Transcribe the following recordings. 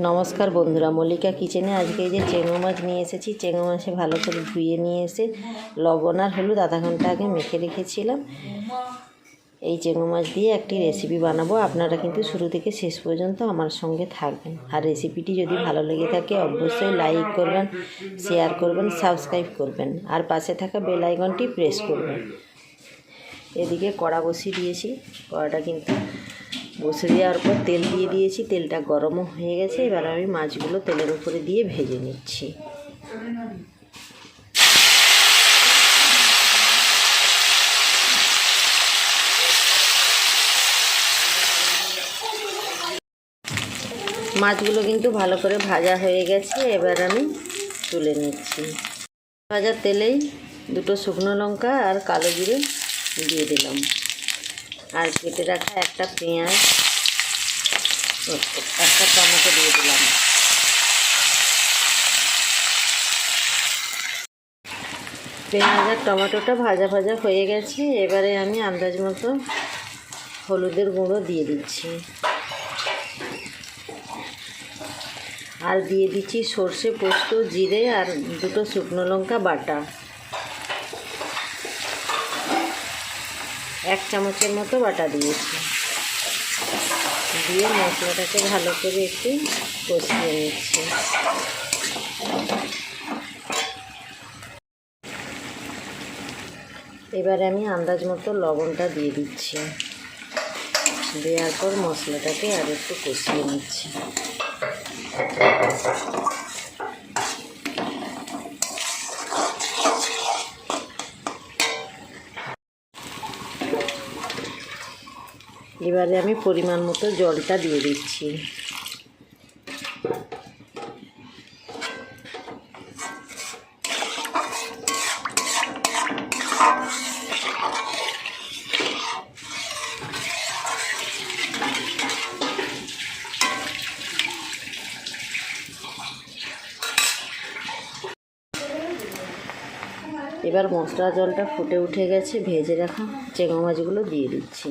নমস্কার বন্ধুরা, মল্লিকা কিচেনে আজকে যে চেঙো মাছ নিয়ে এসেছি। চেঙো মাছে ভালো করে ধুয়ে নিয়ে এসে লবণ আর হলুদ আধা ঘণ্টা আগে মেখে রেখেছিলাম। এই চেঙো মাছ দিয়ে একটি রেসিপি বানাবো। আপনারা কিন্তু শুরু থেকে শেষ পর্যন্ত আমার সঙ্গে থাকবেন। আর রেসিপিটি যদি ভালো লেগে থাকে, অবশ্যই লাইক করবেন শেয়ার করবেন সাবস্ক্রাইব করবেন। আর পাশে থাকা বেল আইকনটি প্রেস করবেন। এদিকে কড়া বসিয়ে দিয়েছি। কড়াটা কিন্তু বসে দেওয়ার পর তেল দিয়ে দিয়েছি, তেলটা গরমও হয়ে গেছে। এবার আমি মাছগুলো তেলের উপরে দিয়ে ভেজে নিচ্ছি। মাছগুলো কিন্তু ভালো করে ভাজা হয়ে গেছে, এবার আমি তুলে নিচ্ছি। ভাজার তেলেই দুটো শুকনো লঙ্কা আর কালো জিরে দিয়ে দিলাম। আর কেটে রাখা একটা পেঁয়াজ, একটা টমেটো দিয়ে দিলাম। পেঁয়াজ আর টমেটোটা ভাজা ভাজা হয়ে গেছে, এবারে আমি আন্দাজ মতো হলুদের গুঁড়ো দিয়ে দিচ্ছি। আর দিয়ে দিচ্ছি সর্ষে পোস্ত, জিরে আর দুটো শুকনো লঙ্কা বাটা। এক চামচের মতো বাটা দিয়েছি। দিয়ে মশলাটাকে ভালো করে একটু কষিয়ে নিচ্ছি। এবারে আমি আন্দাজ মতো লবণটা দিয়ে দিচ্ছি। দেওয়ার পর মশলাটাকে আর একটু কষিয়ে নিচ্ছি। এবারে আমি পরিমাণ মতো জলটা দিয়ে দিচ্ছি। এবার মশলা জলটা ফুটে উঠে গেছে, ভেজে রাখা চেঙো মাছগুলো দিয়ে দিচ্ছি।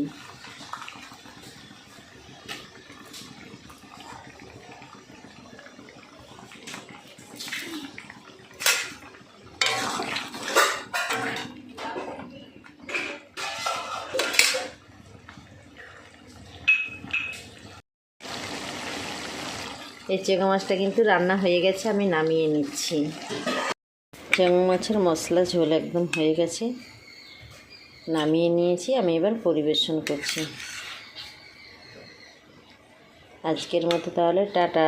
এই চেঙো মাছটা কিন্তু রান্না হয়ে গেছে, আমি নামিয়ে নিচ্ছি। চেঙ্গো মাছের মশলা ঝোল একদম হয়ে গেছে। নামিয়ে নিয়েছি, আমি এবার পরিবেশন করছি। আজকের মতো তাহলে, টাটা।